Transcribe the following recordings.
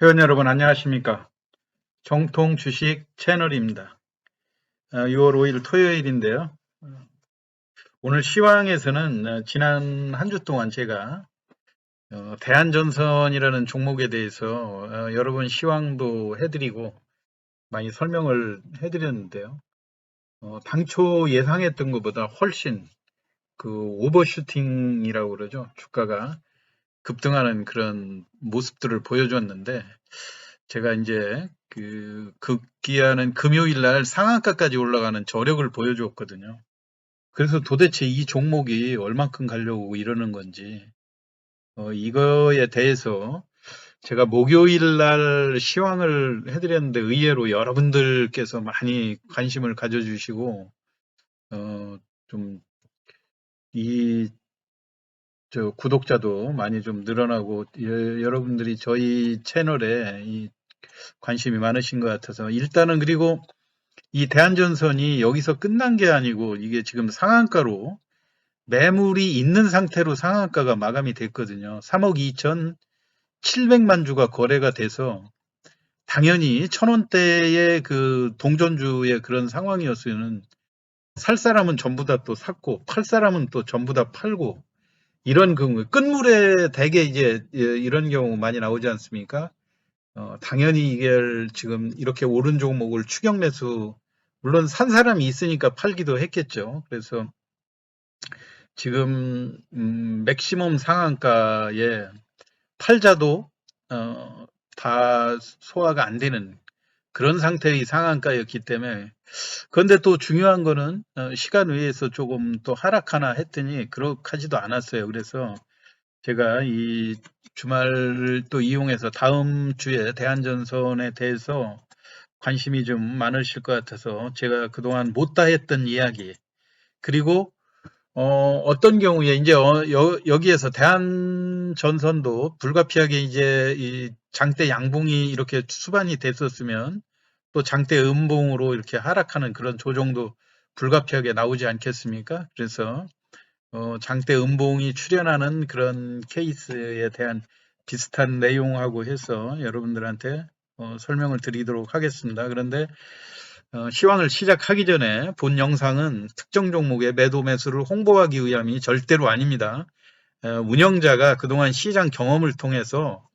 회원 여러분 안녕하십니까? 정통 주식 채널입니다. 6월 5일 토요일인데요. 오늘 시황에서는 어, 지난 한 주 동안 제가 어, 대한전선이라는 종목에 대해서 어, 여러 번 시황도 해드리고 많이 설명을 해드렸는데요. 당초 예상했던 것보다 훨씬 그 오버슈팅이라고 그러죠. 주가가 급등하는 그런 모습들을 보여줬는데 제가 이제 그 급기야는 금요일 날 상한가까지 올라가는 저력을 보여주었거든요. 그래서 도대체 이 종목이 얼만큼 가려고 이러는 건지 어, 이거에 대해서 제가 목요일 날 시황을 해드렸는데 의외로 여러분들께서 많이 관심을 가져주시고 어, 좀이 저 구독자도 많이 좀 늘어나고 여, 여러분들이 저희 채널에 이 관심이 많으신 것 같아서 일단은 그리고 이 대한전선이 여기서 끝난 게 아니고 이게 지금 상한가로 매물이 있는 상태로 상한가가 마감이 됐거든요. 3억 2천7백만 주가 거래가 돼서 당연히 천 원대의 그 동전주의 그런 상황이었으면 살 사람은 전부 다 또 샀고 팔 사람은 또 전부 다 팔고 이런 경우 끝물에 대개 이제 예, 이런 경우 많이 나오지 않습니까? 어, 당연히 이게 지금 이렇게 오른 종목을 추격 매수 물론 산 사람이 있으니까 팔기도 했겠죠. 그래서 지금 음, 맥시멈 상한가에 팔자도 어, 다 소화가 안 되는 그런 상태의 상한가였기 때문에 그런데 또 중요한 거는 어, 시간 외에서 조금 또 하락하나 했더니 그렇하지도 않았어요. 그래서 제가 이 주말을 또 이용해서 다음 주에 대한전선에 대해서 관심이 좀 많으실 것 같아서 제가 그동안 못다 했던 이야기 그리고 어, 어떤 경우에 이제 어, 여, 여기에서 대한전선도 불가피하게 이제 이 장대 양봉이 이렇게 수반이 됐었으면 또 장대 음봉으로 이렇게 하락하는 그런 조정도 불가피하게 나오지 않겠습니까? 그래서 어, 장대 음봉이 출현하는 그런 케이스에 대한 비슷한 내용하고 해서 여러분들한테 어, 설명을 드리도록 하겠습니다. 그런데 어, 시황을 시작하기 전에 본 영상은 특정 종목의 매도 매수를 홍보하기 위함이 절대로 아닙니다. 어, 운영자가 그동안 시장 경험을 통해서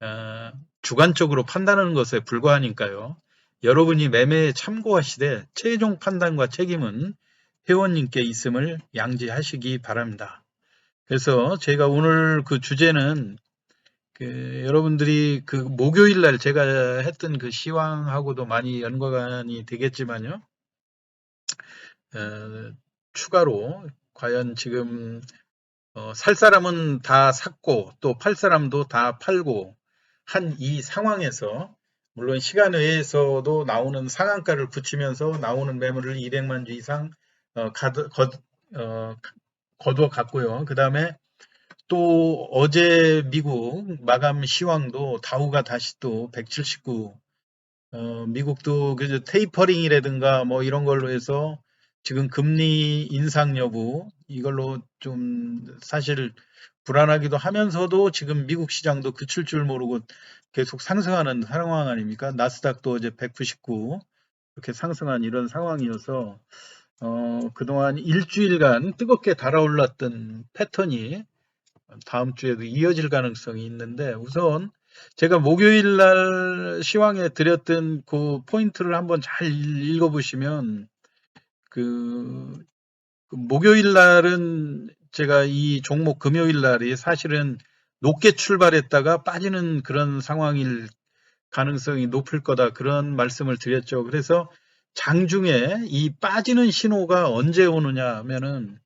어, 주관적으로 판단하는 것에 불과하니까요. 여러분이 매매에 참고하시되 최종 판단과 책임은 회원님께 있음을 양지하시기 바랍니다. 그래서 제가 오늘 그 주제는 그 여러분들이 그 목요일 날 제가 했던 그 시황하고도 많이 연관이 되겠지만요. 어, 추가로 과연 지금 어, 살 사람은 다 샀고 또 팔 사람도 다 팔고 한 이 상황에서 물론 시간 외에서도 나오는 상한가를 붙이면서 나오는 매물을 200만 주 이상 어, 가드, 거, 어, 거두어 갔고요. 그 다음에 또 어제 미국 마감 시황도 다우가 다시 또 179, 어, 미국도 그 테이퍼링이라든가 뭐 이런 걸로 해서 지금 금리 인상 여부 이걸로 좀 사실 불안하기도 하면서도 지금 미국 시장도 그칠 줄 모르고 계속 상승하는 상황 아닙니까? 나스닥도 어제 199 이렇게 상승한 이런 상황이어서 어, 그동안 일주일간 뜨겁게 달아올랐던 패턴이 다음 주에도 이어질 가능성이 있는데 우선 제가 목요일 날 시황에 드렸던 그 포인트를 한번 잘 읽어보시면 그, 그 목요일 날은 제가 이 종목 금요일 날이 사실은 높게 출발했다가 빠지는 그런 상황일 가능성이 높을 거다 그런 말씀을 드렸죠. 그래서 장중에 이 빠지는 신호가 언제 오느냐 하면은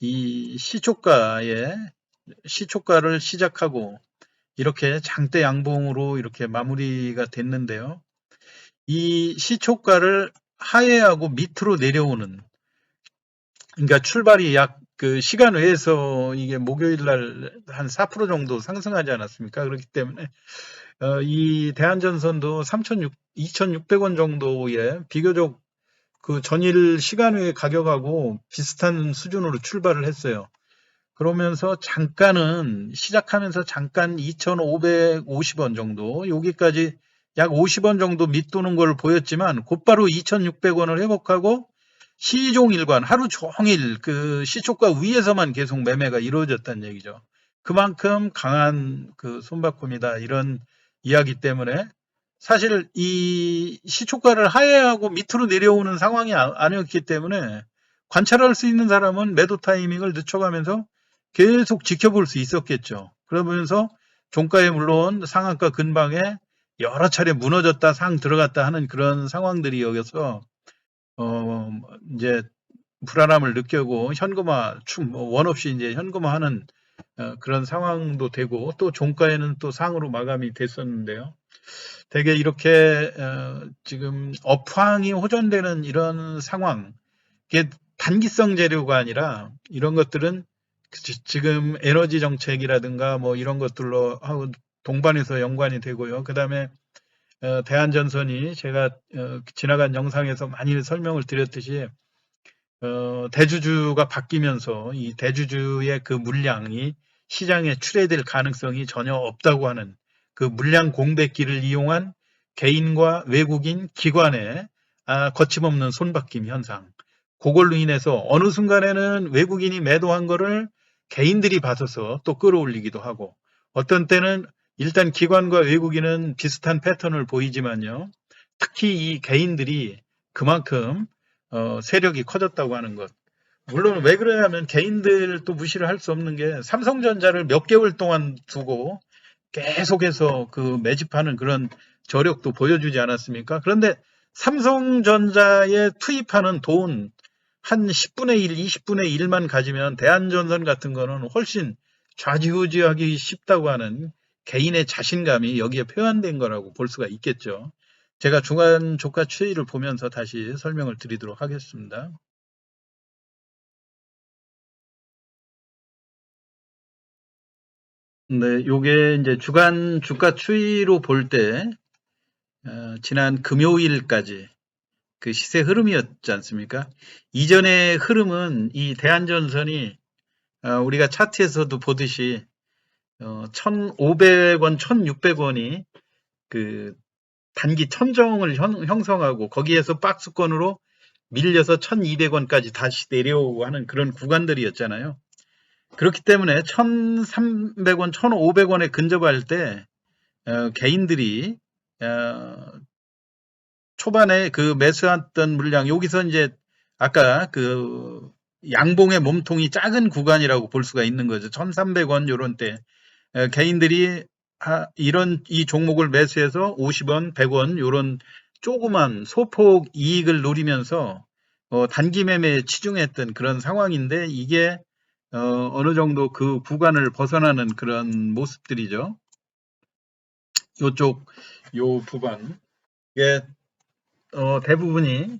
이 시초가에 시초가를 시작하고 이렇게 장대 양봉으로 이렇게 마무리가 됐는데요. 이 시초가를 하회하고 밑으로 내려오는 그러니까 출발이 약 그 시간 외에서 이게 목요일 날 한 4% 정도 상승하지 않았습니까? 그렇기 때문에 어, 이 대한전선도 3,600, 2,600원 정도의 비교적 그 전일 시간 외 가격하고 비슷한 수준으로 출발을 했어요. 그러면서 잠깐은 시작하면서 잠깐 2,550원 정도 여기까지 약 50원 정도 밑도는 걸 보였지만 곧바로 2,600원을 회복하고 시종 일관 하루 종일 그 시초가 위에서만 계속 매매가 이루어졌다는 얘기죠. 그만큼 강한 그 손바꿈이다 이런 이야기 때문에 사실 이 시초가를 하회하고 밑으로 내려오는 상황이 아- 아니었기 때문에 관찰할 수 있는 사람은 매도 타이밍을 늦춰가면서 계속 지켜볼 수 있었겠죠. 그러면서 종가에 물론 상한가 근방에 여러 차례 무너졌다 상 들어갔다 하는 그런 상황들이 여기서 어 이제 불안함을 느끼고 현금화 충- 뭐원 없이 이제 현금화하는 어, 그런 상황도 되고 또 종가에는 또 상으로 마감이 됐었는데요. 되게 이렇게 어, 지금 업황이 호전되는 이런 상황, 이게 단기성 재료가 아니라 이런 것들은 지- 지금 에너지 정책이라든가 뭐 이런 것들로 하고 동반해서 연관이 되고요. 그 다음에 어, 대한전선이 제가 어, 지나간 영상에서 많이 설명을 드렸듯이 어, 대주주가 바뀌면서 이 대주주의 그 물량이 시장에 출해될 가능성이 전혀 없다고 하는 그 물량 공백기를 이용한 개인과 외국인 기관의 아, 거침없는 손바뀜 현상. 그걸로 인해서 어느 순간에는 외국인이 매도한 거를 개인들이 받아서 또 끌어올리기도 하고 어떤 때는 일단 기관과 외국인은 비슷한 패턴을 보이지만요. 특히 이 개인들이 그만큼 어, 세력이 커졌다고 하는 것. 물론 왜 그러냐면 개인들 또 무시를 할 수 없는 게 삼성전자를 몇 개월 동안 두고 계속해서 그 매집하는 그런 저력도 보여주지 않았습니까? 그런데 삼성전자에 투입하는 돈 한 10분의 1, 20분의 1만 가지면 대한전선 같은 거는 훨씬 좌지우지하기 쉽다고 하는 개인의 자신감이 여기에 표현된 거라고 볼 수가 있겠죠. 제가 중간 조가 추이를 보면서 다시 설명을 드리도록 하겠습니다. 네, 요게 이제 주간 주가 추이로 볼 때, 어, 지난 금요일까지 그 시세 흐름이었지 않습니까? 이전의 흐름은 이 대한전선이 어, 우리가 차트에서도 보듯이 어, 1,500원, 1,600원이 그 단기 천정을 형, 형성하고 거기에서 박스권으로 밀려서 1,200원까지 다시 내려오고 하는 그런 구간들이었잖아요. 그렇기 때문에 1,300원, 1,500원에 근접할 때 어, 개인들이 어, 초반에 그 매수했던 물량 여기서 이제 아까 그 양봉의 몸통이 작은 구간이라고 볼 수가 있는 거죠. 1,300원 요런 때 에, 개인들이 하- 이런 이 종목을 매수해서 50원, 100원 요런 조그만 소폭 이익을 노리면서 어, 단기 매매에 치중했던 그런 상황인데 이게 어, 어느 정도 그 구간을 벗어나는 그런 모습들이죠. 요쪽 요 부분 이게 어, 대부분이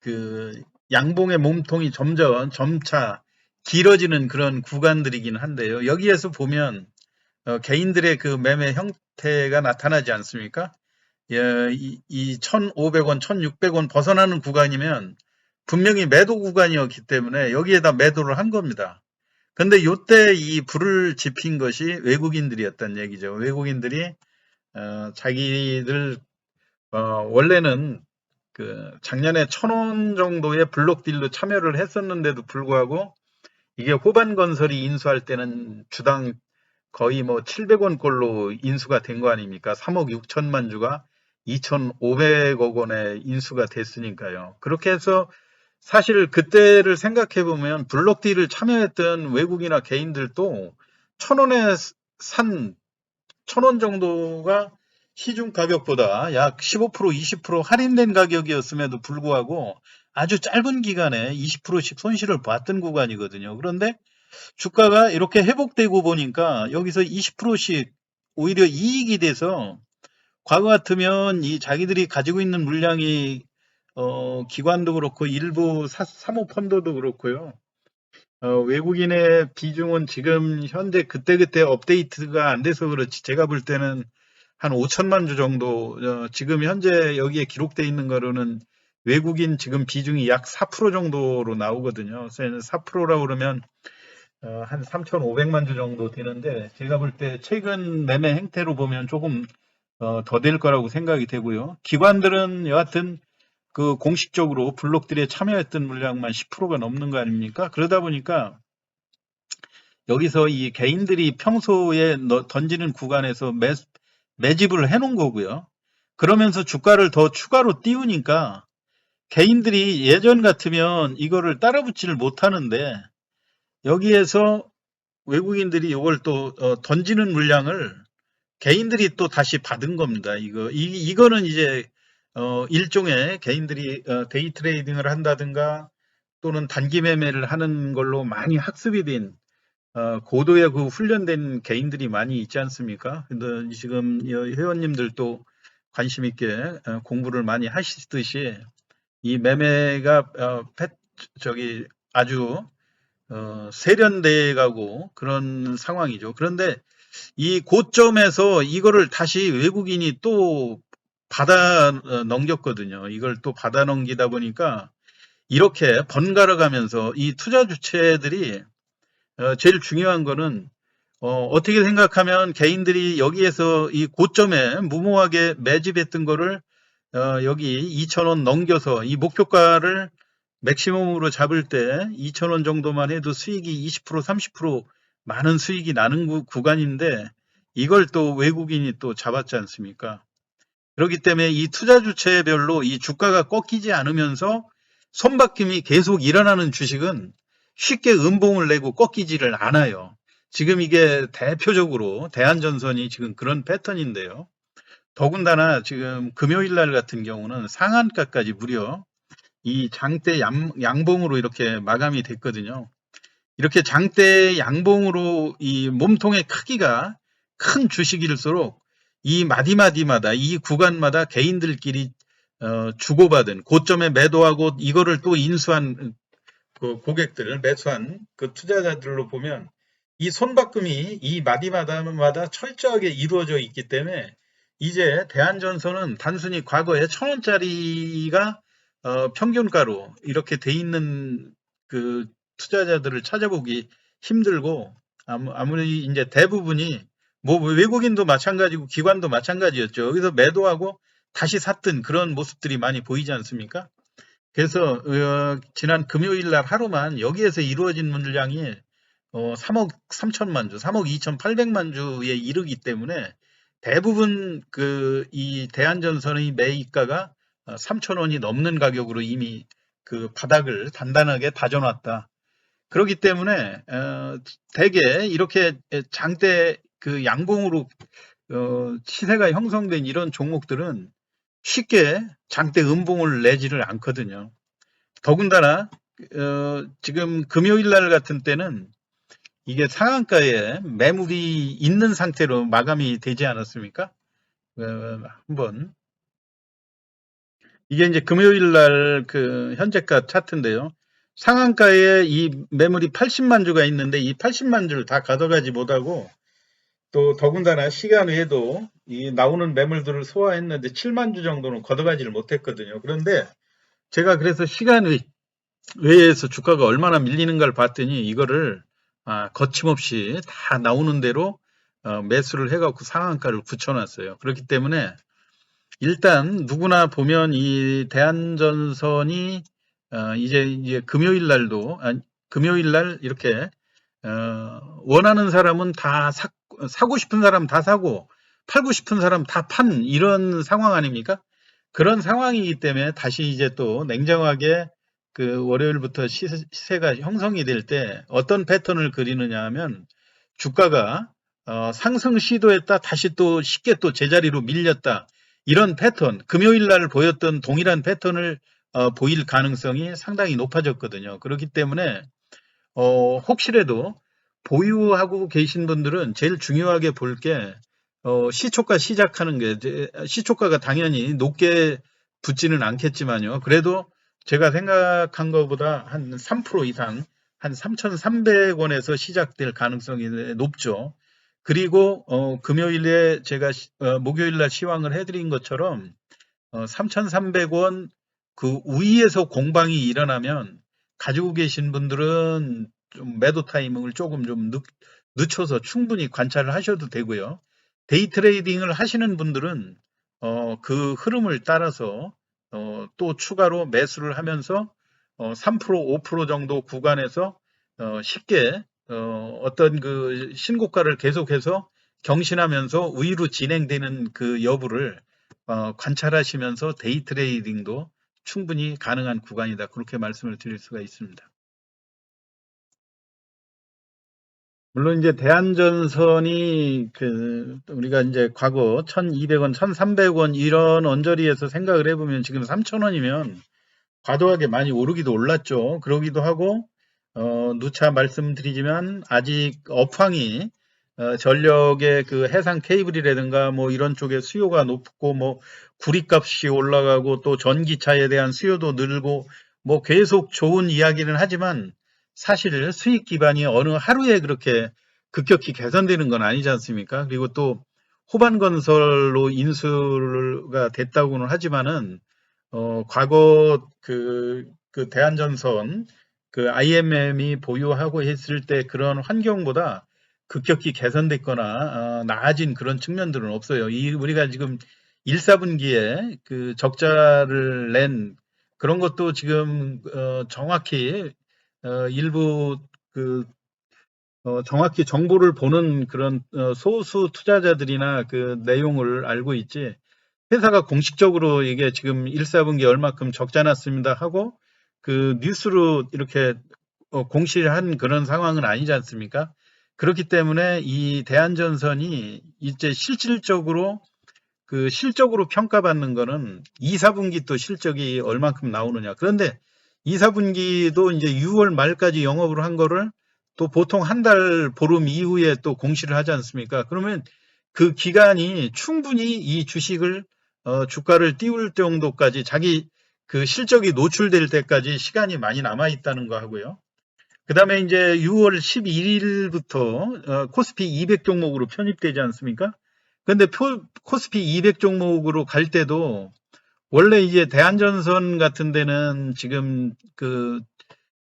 그 양봉의 몸통이 점점 점차 길어지는 그런 구간들이긴 한데요. 여기에서 보면 어, 개인들의 그 매매 형태가 나타나지 않습니까? 예, 이, 이 1,500원, 1,600원 벗어나는 구간이면 분명히 매도 구간이었기 때문에 여기에다 매도를 한 겁니다. 근데 요때 이 불을 지핀 것이 외국인들이었단 얘기죠. 외국인들이 어, 자기들 어, 원래는 그 작년에 천 원 정도의 블록 딜로 참여를 했었는데도 불구하고 이게 호반 건설이 인수할 때는 주당 거의 뭐 700원 꼴로 인수가 된 거 아닙니까? 3억 6천만 주가 2,500억 원에 인수가 됐으니까요. 그렇게 해서 사실 그때를 생각해 보면 블록 딜을 참여했던 외국이나 개인들도 천 원에 산 천 원 정도가 시중 가격보다 약 15% 20% 할인된 가격이었음에도 불구하고 아주 짧은 기간에 20%씩 손실을 봤던 구간이거든요. 그런데 주가가 이렇게 회복되고 보니까 여기서 20%씩 오히려 이익이 돼서 과거 같으면 이 자기들이 가지고 있는 물량이 어, 기관도 그렇고 일부 사, 사모펀드도 그렇고요. 어, 외국인의 비중은 지금 현재 그때그때 업데이트가 안 돼서 그렇지 제가 볼 때는 한 5천만 주 정도 어, 지금 현재 여기에 기록돼 있는 거로는 외국인 지금 비중이 약 4% 정도로 나오거든요. 그래서 4%라고 그러면 어, 한 3,500만 주 정도 되는데 제가 볼 때 최근 매매 행태로 보면 조금 어, 더 될 거라고 생각이 되고요. 기관들은 여하튼 그 공식적으로 블록들에 참여했던 물량만 10%가 넘는 거 아닙니까? 그러다 보니까 여기서 이 개인들이 평소에 넣- 던지는 구간에서 매, 매집을 해놓은 거고요. 그러면서 주가를 더 추가로 띄우니까 개인들이 예전 같으면 이거를 따라붙지를 못하는데 여기에서 외국인들이 이걸 또 어, 던지는 물량을 개인들이 또 다시 받은 겁니다. 이거 이, 이거는 이제 어, 일종의 개인들이 어, 데이 트레이딩을 한다든가 또는 단기 매매를 하는 걸로 많이 학습이 된 어, 고도의 그 훈련된 개인들이 많이 있지 않습니까? 근데 지금 이 회원님들도 관심 있게 어, 공부를 많이 하시듯이 이 매매가 어, 패- 저기 아주 어, 세련돼 가고 그런 상황이죠. 그런데 이 고점에서 이거를 다시 외국인이 또 받아 어, 넘겼거든요. 이걸 또 받아 넘기다 보니까 이렇게 번갈아 가면서 이 투자 주체들이 어, 제일 중요한 거는 어, 떻게 생각하면 개인들이 여기에서 이 고점에 무모하게 매집했던 거를 어, 여기 2,000원 넘겨서 이 목표가를 맥시멈으로 잡을 때 2,000원 정도만 해도 수익이 20% 30% 많은 수익이 나는 구, 구간인데 이걸 또 외국인이 또 잡았지 않습니까? 그렇기 때문에 이 투자 주체별로 이 주가가 꺾이지 않으면서 손바뀜이 계속 일어나는 주식은 쉽게 음봉을 내고 꺾이지를 않아요. 지금 이게 대표적으로 대한전선이 지금 그런 패턴인데요. 더군다나 지금 금요일 날 같은 경우는 상한가까지 무려 이 장대 양, 양봉으로 이렇게 마감이 됐거든요. 이렇게 장대 양봉으로 이 몸통의 크기가 큰 주식일수록 이 마디마디마다 이 구간마다 개인들끼리 어, 주고받은 고점에 매도하고 이거를 또 인수한 그 고객들을 매수한 그 투자자들로 보면 이 손바꿈이 이 마디마다마다 철저하게 이루어져 있기 때문에 이제 대한전선은 단순히 과거에 천 원짜리가 어, 평균가로 이렇게 돼 있는 그 투자자들을 찾아보기 힘들고 아무, 아무리 이제 대부분이 뭐 외국인도 마찬가지고 기관도 마찬가지였죠. 여기서 매도하고 다시 샀던 그런 모습들이 많이 보이지 않습니까? 그래서 어, 지난 금요일 날 하루만 여기에서 이루어진 물량이 어, 3억 3천만 주, 3억 2천 8백만 주에 이르기 때문에 대부분 그 이 대한전선의 매입가가 3천 원이 넘는 가격으로 이미 그 바닥을 단단하게 다져놨다. 그렇기 때문에 어, 대개 이렇게 장대 그 양봉으로 어, 시세가 형성된 이런 종목들은 쉽게 장대 음봉을 내지를 않거든요. 더군다나 어, 지금 금요일 날 같은 때는 이게 상한가에 매물이 있는 상태로 마감이 되지 않았습니까? 어, 한번 이게 이제 금요일 날 그 현재가 차트인데요. 상한가에 이 매물이 80만 주가 있는데 이 80만 주를 다 가져가지 못하고 또 더군다나 시간 외에도 이 나오는 매물들을 소화했는데 7만 주 정도는 걷어가지를 못했거든요. 그런데 제가 그래서 시간 외, 외에서 주가가 얼마나 밀리는가를 봤더니 이거를 아, 거침없이 다 나오는 대로 어, 매수를 해갖고 상한가를 붙여놨어요. 그렇기 때문에 일단 누구나 보면 이 대한전선이 어, 이제 이제 금요일 날도 금요일 날 이렇게 어, 원하는 사람은 다 사, 사고 싶은 사람 다 사고 팔고 싶은 사람 다 판 이런 상황 아닙니까? 그런 상황이기 때문에 다시 이제 또 냉정하게 그 월요일부터 시세, 시세가 형성이 될 때 어떤 패턴을 그리느냐 하면 주가가 어, 상승 시도했다 다시 또 쉽게 또 제자리로 밀렸다 이런 패턴 금요일 날 보였던 동일한 패턴을 어, 보일 가능성이 상당히 높아졌거든요. 그렇기 때문에 어, 혹시라도 보유하고 계신 분들은 제일 중요하게 볼게 어, 시초가 시작하는 게 시초가가 당연히 높게 붙지는 않겠지만요. 그래도 제가 생각한 것보다 한 3% 이상 한 3,300원에서 시작될 가능성이 높죠. 그리고 어, 금요일에 제가 시- 어, 목요일날 시황을 해드린 것처럼 어, 3,300원 그 위에서 공방이 일어나면 가지고 계신 분들은 좀 매도 타이밍을 조금 좀 늦, 늦춰서 충분히 관찰을 하셔도 되고요. 데이 트레이딩을 하시는 분들은 어, 그 흐름을 따라서 어, 또 추가로 매수를 하면서 어, 3% 5% 정도 구간에서 어, 쉽게 어, 어떤 그 신고가를 계속해서 경신하면서 위로 진행되는 그 여부를 어, 관찰하시면서 데이 트레이딩도 충분히 가능한 구간이다. 그렇게 말씀을 드릴 수가 있습니다. 물론 이제 대한전선이 그 우리가 이제 과거 1,200원, 1,300원 이런 언저리에서 생각을 해보면 지금 3,000원이면 과도하게 많이 오르기도 올랐죠. 그러기도 하고 어, 누차 말씀드리지만 아직 업황이 어, 전력의 그 해상 케이블이라든가 뭐 이런 쪽에 수요가 높고 뭐 구리값이 올라가고 또 전기차에 대한 수요도 늘고 뭐 계속 좋은 이야기는 하지만 사실 수익 기반이 어느 하루에 그렇게 급격히 개선되는 건 아니지 않습니까? 그리고 또 호반 건설로 인수가 됐다고는 하지만은 어, 과거 그, 그 대한전선 그 IMM이 보유하고 했을 때 그런 환경보다 급격히 개선됐거나 어, 나아진 그런 측면들은 없어요. 이 우리가 지금 1, 4분기에 그 적자를 낸 그런 것도 지금 어, 정확히 어, 일부 그 어, 정확히 정보를 보는 그런 어, 소수 투자자들이나 그 내용을 알고 있지 회사가 공식적으로 이게 지금 1, 4분기 얼마큼 적자 났습니다 하고 그 뉴스로 이렇게 어, 공시를 한 그런 상황은 아니지 않습니까? 그렇기 때문에 이 대한전선이 이제 실질적으로 그 실적으로 평가받는 거는 2, 4분기 또 실적이 얼만큼 나오느냐. 그런데 2, 4분기도 이제 6월 말까지 영업을 한 거를 또 보통 한 달 보름 이후에 또 공시를 하지 않습니까? 그러면 그 기간이 충분히 이 주식을 어, 주가를 띄울 정도까지 자기 그 실적이 노출될 때까지 시간이 많이 남아 있다는 거 하고요. 그 다음에 이제 6월 11일부터 어, 코스피 200 종목으로 편입되지 않습니까? 근데 표, 코스피 200 종목으로 갈 때도 원래 이제 대한전선 같은 데는 지금 그,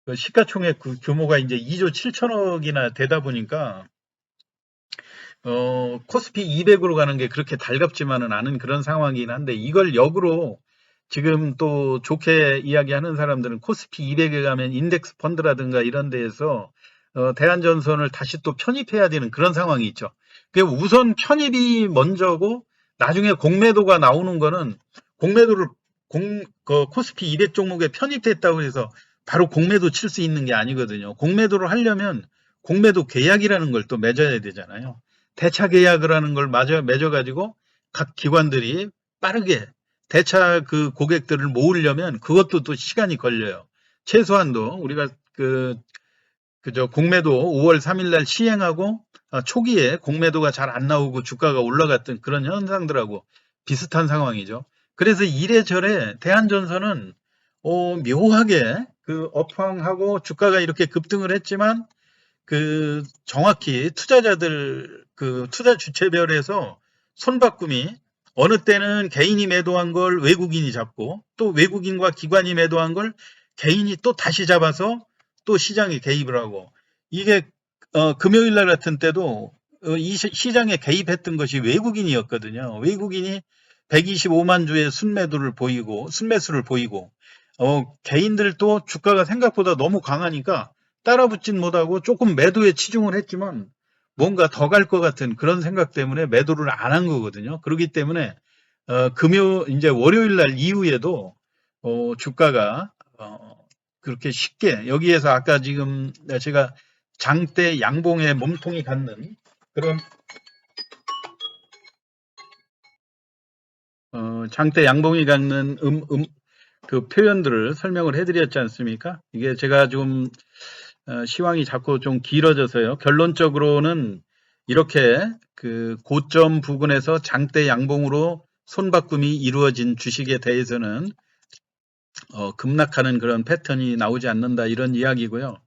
그 시가총액 그 규모가 이제 2조 7천억이나 되다 보니까 어, 코스피 200으로 가는 게 그렇게 달갑지만은 않은 그런 상황이긴 한데 이걸 역으로 지금 또 좋게 이야기하는 사람들은 코스피 200에 가면 인덱스 펀드라든가 이런 데에서 어, 대한전선을 다시 또 편입해야 되는 그런 상황이 있죠. 그 우선 편입이 먼저고 나중에 공매도가 나오는 거는 공매도를 공, 그 코스피 200 종목에 편입됐다고 해서 바로 공매도 칠 수 있는 게 아니거든요. 공매도를 하려면 공매도 계약이라는 걸 또 맺어야 되잖아요. 대차 계약을 하는 걸 마저 맺어가지고 각 기관들이 빠르게 대차 그 고객들을 모으려면 그것도 또 시간이 걸려요. 최소한도 우리가 그, 그저 공매도 5월 3일 날 시행하고 아, 초기에 공매도가 잘 안 나오고 주가가 올라갔던 그런 현상들하고 비슷한 상황이죠. 그래서 이래저래 대한전선은 어, 묘하게 그 업황하고 주가가 이렇게 급등을 했지만 그 정확히 투자자들 그 투자 주체별에서 손바꿈이 어느 때는 개인이 매도한 걸 외국인이 잡고 또 외국인과 기관이 매도한 걸 개인이 또 다시 잡아서 또 시장에 개입을 하고 이게 어, 금요일 날 같은 때도 어, 이 시- 시장에 개입했던 것이 외국인이었거든요. 외국인이 125만 주의 순매도를 보이고 순매수를 보이고 어, 개인들도 주가가 생각보다 너무 강하니까 따라붙진 못하고 조금 매도에 치중을 했지만 뭔가 더 갈 것 같은 그런 생각 때문에 매도를 안 한 거거든요. 그렇기 때문에 어, 금요 이제 월요일 날 이후에도 어, 주가가 어, 그렇게 쉽게 여기에서 아까 지금 제가 장대 양봉에 몸통이 갖는 그런 어, 장대 양봉이 갖는 음, 음, 그 표현들을 설명을 해드렸지 않습니까? 이게 제가 좀 어, 시황이 자꾸 좀 길어져서요. 결론적으로는 이렇게 그 고점 부근에서 장대 양봉으로 손바꿈이 이루어진 주식에 대해서는 어, 급락하는 그런 패턴이 나오지 않는다 이런 이야기고요.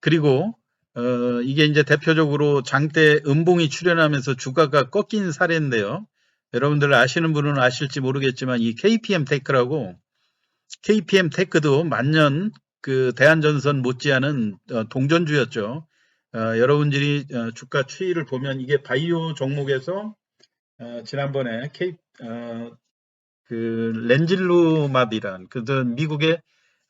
그리고 어, 이게 이제 대표적으로 장대 음봉이 출현하면서 주가가 꺾인 사례인데요. 여러분들 아시는 분은 아실지 모르겠지만 이 KPM 테크라고 KPM 테크도 만년 그 대한전선 못지않은 어, 동전주였죠. 어, 여러분들이 어, 주가 추이를 보면 이게 바이오 종목에서 어, 지난번에 K, 어, 그 렌질루맙이란 그 미국의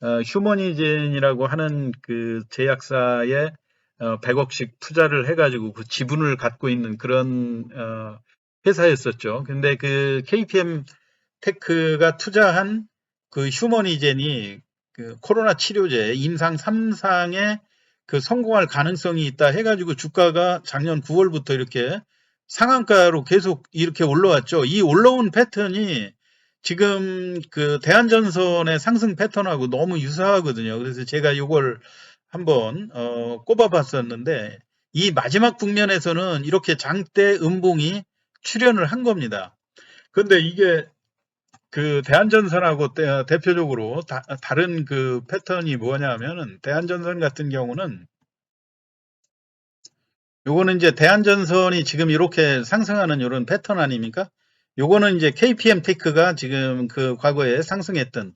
어, 휴머니젠이라고 하는 그 제약사에 어, 100억씩 투자를 해가지고 그 지분을 갖고 있는 그런 어, 회사였었죠. 근데 그 KPM 테크가 투자한 그 휴머니젠이 그 코로나 치료제 임상 3상에 그 성공할 가능성이 있다 해가지고 주가가 작년 9월부터 이렇게 상한가로 계속 이렇게 올라왔죠. 이 올라온 패턴이 지금 그 대한전선의 상승 패턴하고 너무 유사하거든요. 그래서 제가 이걸 한번 어, 꼽아봤었는데 이 마지막 국면에서는 이렇게 장대 음봉이 출현을 한 겁니다. 근데 이게 그 대한전선하고 대, 대표적으로 다, 다른 그 패턴이 뭐냐면은 대한전선 같은 경우는 요거는 이제 대한전선이 지금 이렇게 상승하는 이런 패턴 아닙니까? 요거는 이제 KPM 테크가 지금 그 과거에 상승했던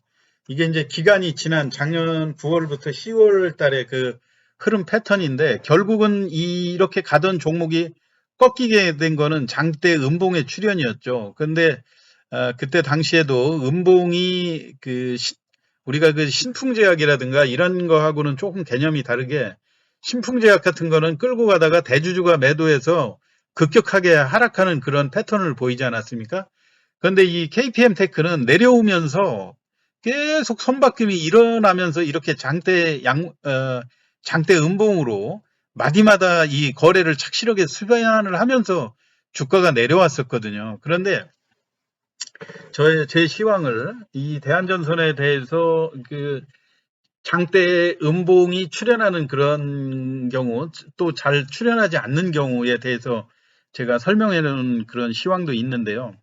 이게 이제 기간이 지난 작년 9월부터 10월 달에 그 흐름 패턴인데 결국은 이 이렇게 가던 종목이 꺾이게 된 거는 장대 음봉의 출현이었죠. 근데 어, 그때 당시에도 음봉이 그 시- 우리가 그 신풍제약이라든가 이런 거하고는 조금 개념이 다르게 신풍제약 같은 거는 끌고 가다가 대주주가 매도해서 급격하게 하락하는 그런 패턴을 보이지 않았습니까? 그런데 이 KPM 테크는 내려오면서 계속 손바뀜이 일어나면서 이렇게 장대 양, 어, 장대 음봉으로 마디마다 이 거래를 착실하게 수반을 하면서 주가가 내려왔었거든요. 그런데 저의 제 시황을 이 대한전선에 대해서 그 장대 음봉이 출현하는 그런 경우 또 잘 출현하지 않는 경우에 대해서 제가 설명해 놓은 그런 시황도 있는데요.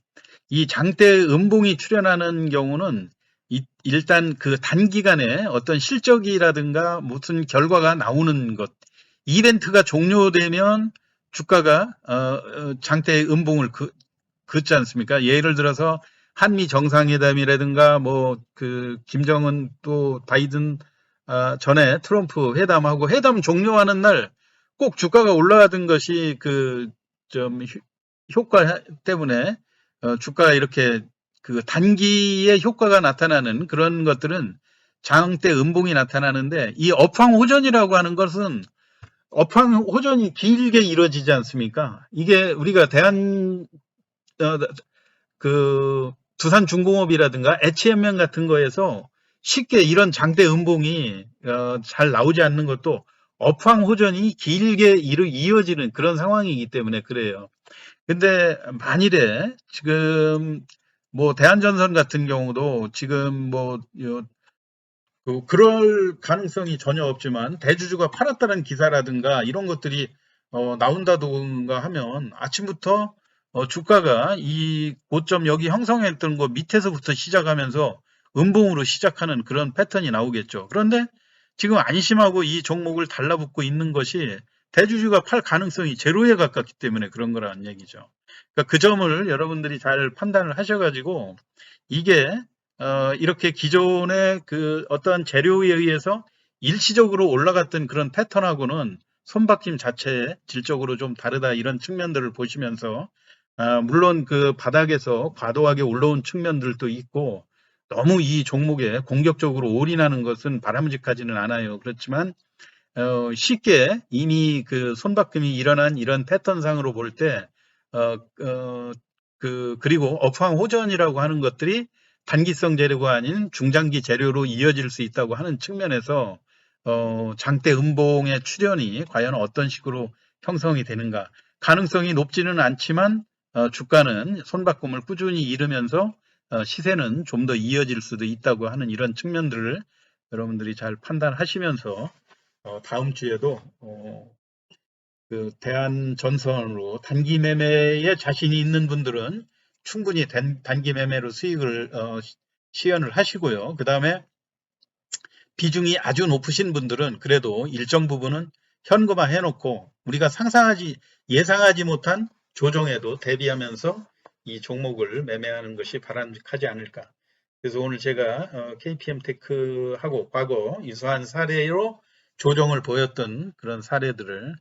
이 장대 음봉이 출현하는 경우는 이- 일단 그 단기간에 어떤 실적이라든가 무슨 결과가 나오는 것, 이벤트가 종료되면 주가가 어, 어, 장대 음봉을 그, 긋지 않습니까? 예를 들어서 한미 정상회담이라든가 뭐 그 김정은 또 바이든 아, 전에 트럼프 회담하고 회담 종료하는 날 꼭 주가가 올라가던 것이 그 좀 효과 때문에 어, 주가가 이렇게 그 단기에 효과가 나타나는 그런 것들은 장대 음봉이 나타나는데 이 업황 호전이라고 하는 것은 업황 호전이 길게 이루어지지 않습니까? 이게 우리가 대한 어, 그 두산 중공업이라든가 H연면 같은 거에서 쉽게 이런 장대 음봉이 어, 잘 나오지 않는 것도 업황 호전이 길게 이루, 이어지는 그런 상황이기 때문에 그래요. 근데 만일에 지금 뭐 대한전선 같은 경우도 지금 뭐 요, 그 그럴 가능성이 전혀 없지만 대주주가 팔았다는 기사라든가 이런 것들이 어, 나온다든가 하면 아침부터 어, 주가가 이 고점 여기 형성했던 거 밑에서부터 시작하면서 음봉으로 시작하는 그런 패턴이 나오겠죠. 그런데 지금 안심하고 이 종목을 달라붙고 있는 것이 대주주가 팔 가능성이 제로에 가깝기 때문에 그런 거라는 얘기죠. 그러니까 그 점을 여러분들이 잘 판단을 하셔가지고 이게 어, 이렇게 기존의 그 어떤 재료에 의해서 일시적으로 올라갔던 그런 패턴하고는 손바뀜 자체의 질적으로 좀 다르다 이런 측면들을 보시면서 아, 물론 그 바닥에서 과도하게 올라온 측면들도 있고 너무 이 종목에 공격적으로 올인하는 것은 바람직하지는 않아요. 그렇지만 어, 쉽게 이미 그 손바뀜이 일어난 이런 패턴상으로 볼 때, 어, 어, 그, 그리고 업황 호전이라고 하는 것들이 단기성 재료가 아닌 중장기 재료로 이어질 수 있다고 하는 측면에서, 어, 장대 음봉의 출현이 과연 어떤 식으로 형성이 되는가. 가능성이 높지는 않지만, 어, 주가는 손바꿈을 꾸준히 이루면서 어, 시세는 좀 더 이어질 수도 있다고 하는 이런 측면들을 여러분들이 잘 판단하시면서 어, 다음 주에도 어, 그 대한 전선으로 단기 매매에 자신이 있는 분들은 충분히 단, 단기 매매로 수익을 어, 시- 시연을 하시고요. 그 다음에 비중이 아주 높으신 분들은 그래도 일정 부분은 현금화 해놓고 우리가 상상하지 예상하지 못한 조정에도 대비하면서 이 종목을 매매하는 것이 바람직하지 않을까. 그래서 오늘 제가 KPM 테크하고 과거 유사한 사례로 조정을 보였던 그런 사례들을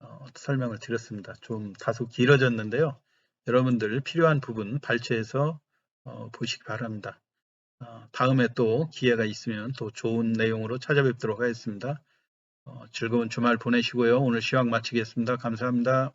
어, 설명을 드렸습니다. 좀 다소 길어졌는데요. 여러분들 필요한 부분 발췌해서 어, 보시기 바랍니다. 어, 다음에 또 기회가 있으면 또 좋은 내용으로 찾아뵙도록 하겠습니다. 어, 즐거운 주말 보내시고요. 오늘 시황 마치겠습니다. 감사합니다.